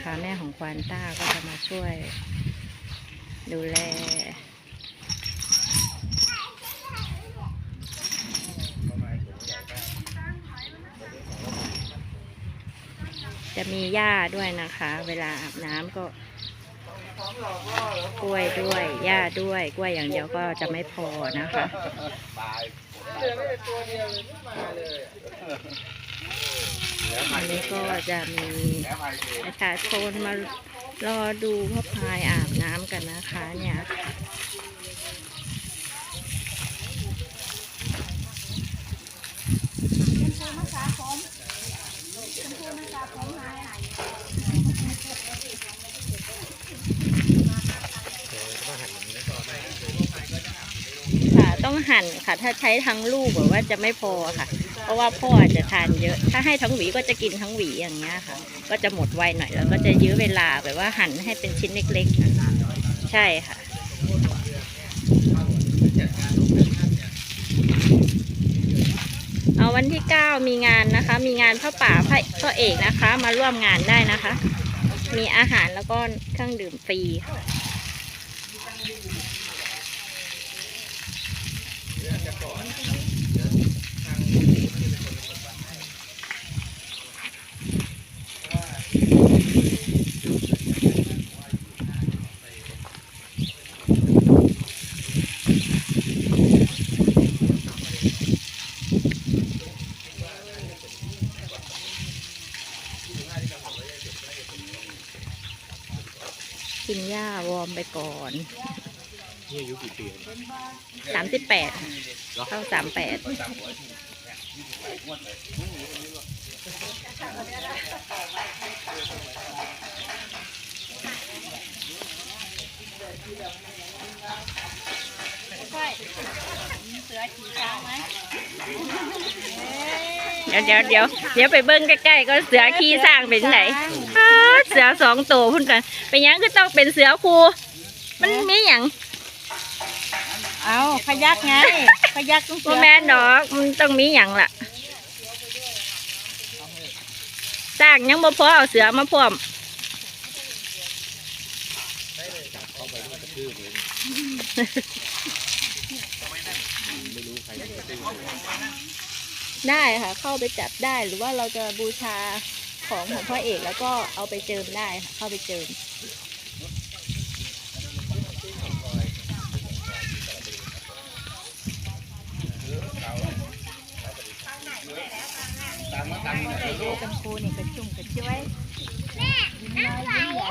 นะคะ แม่ของควานต้าก็จะมาช่วย ดูแล จะมีหญ้าด้วยนะคะ เวลาอาบน้ำก็ กล้วยด้วยหญ้าด้วย กล้วยอย่างเดียวก็จะไม่พอนะคะอันนี้ก็จะมีประชาชนมารอดูพ่อพายอาบน้ำกันนะคะเนี่ยค่ะค่ะต้อง หั่นค่ะ ถ้าใช้ทั้งลูกแบบว่าจะไม่พอค่ะ เพราะว่าพ่ออาจจะทานเยอะ ถ้าให้ทั้งหวีก็จะกินทั้งหวีอย่างเงี้ยค่ะ ก็จะหมดไวหน่อยแล้วก็จะยื้อเวลาแบบว่าหั่นให้เป็นชิ้นเล็กๆใช่ค่ะเอาวันที่เก้ามีงานนะคะ มีงานพระป่าพระพ่อเอกนะคะ มาร่วมงานได้นะคะ มีอาหารแล้วก็เครื่องดื่มฟรี กินหญ้าวอร์มไปก่อนนี่อายุกี่ปีสามสิบแปดเข้าสามแปดเดี๋ยวเดี๋ยวเดี๋ยวเดี๋ยวไปเบิ้งใกล้ๆก็เสือขี้สร้างเป็นไหน อ้าวเสือสองตัวพุ่นกันเป็นหยังก็ต้องเป็นเสือครูมันมีหยังเอาพยักไงพยักต้องโมแมนดอกมันต้องมีหยังล่ะสร้างยังบ่พอเอาเสือมาพร้อมได้ค่ะ เข้าไปจับได้หรือว่าเราจะบูชา ของของพ่อเอกแล้วก็เอาไปเจิมได้ค่ะเข้าไปเจิมจำพูนี่กระชุ่มกระช่วยยิ้มน้อยยิ้มใหญ่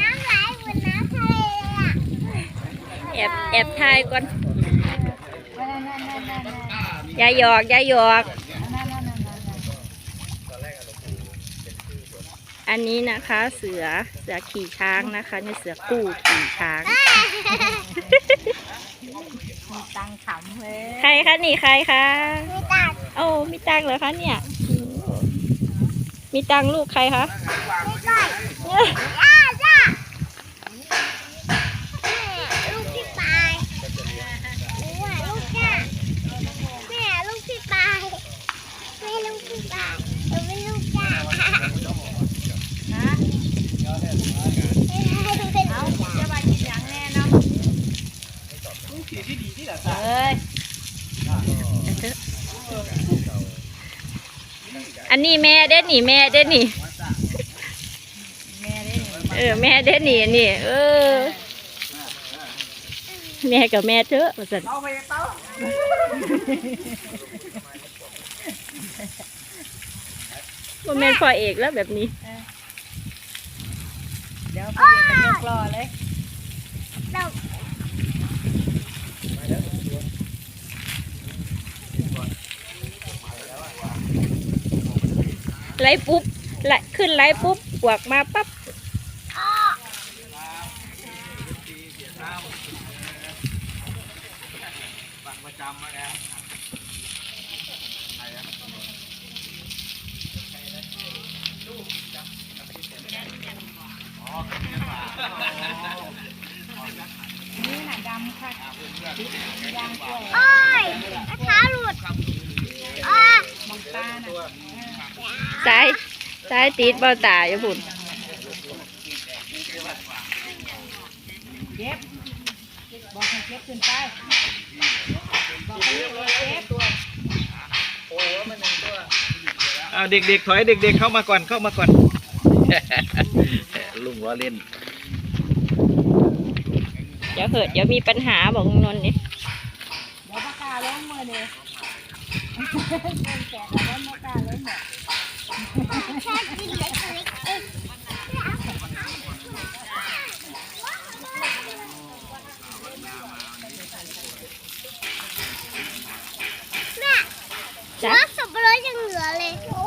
น้ำไหลเหมือนน้ำทะเลเลยอะแอบแอบถ่ายก่อนนั่นนั่นนั่นนั่นนั่นอย่าหยอกอย่าหยอก นั่นนั่นนั่นนั่น อันนี้นะคะเสือเสือขี่ช้างนะคะนี่เสือกู้ขี่ช้าง มีตังค์ขำเว้ยใครคะนี่ใครคะมีตาโอ้มีตังค์เหรอคะเนี่ย มีตังค์ลูกใครคะไม่ก้อยย่าย่าแม่ลูกพี่ปายหนูอะลูกย่าแม่ลูกพี่ปายแม่ลูกพี่ปายหนูเป็นลูกย่า ฮะ ไม่ได้เป็น เอา ลูกย่า จะมากินอย่างแน่เนาะเอ้ย อันนี้แม่เด้หนี่แม่เด้หนี่แม่ได้หนึ่งเออแม่เด้หนี่อันนี่ เออ แม่กับแม่เถอะว่าสันว่าแม่นพ่อเอกแล้วแบบนี้ เดี๋ยวพ่อเอกจะยกล้อเลย เรา ไล่ปุ๊บไล่ขึ้นไล่ปุ๊บปวกมาปั๊บอ้อนี่น่ะดำค่ะยางกล้วยอ้ยกระเท้าหลุดอ้อมองตาน่ะ สายสายติดบ้ตาอย่าพุ่นเย็บบอกให้เย็กเย็บตัอ้เาเด็กๆถอยเด็กๆเข้ามาก่อนเข้ามาก่อน ลุงว่าเล่น เดี๋ยวเกิดเดี๋ยวมีปัญหาบอกนนนี่เดี๋ยวปากกาล้มมือเนี่ยแกะแล้วปากกาล้มหมด แค่กินเล็กๆเองแม่จ้ะว่าสับปะรดยังเหลือเลยโอ้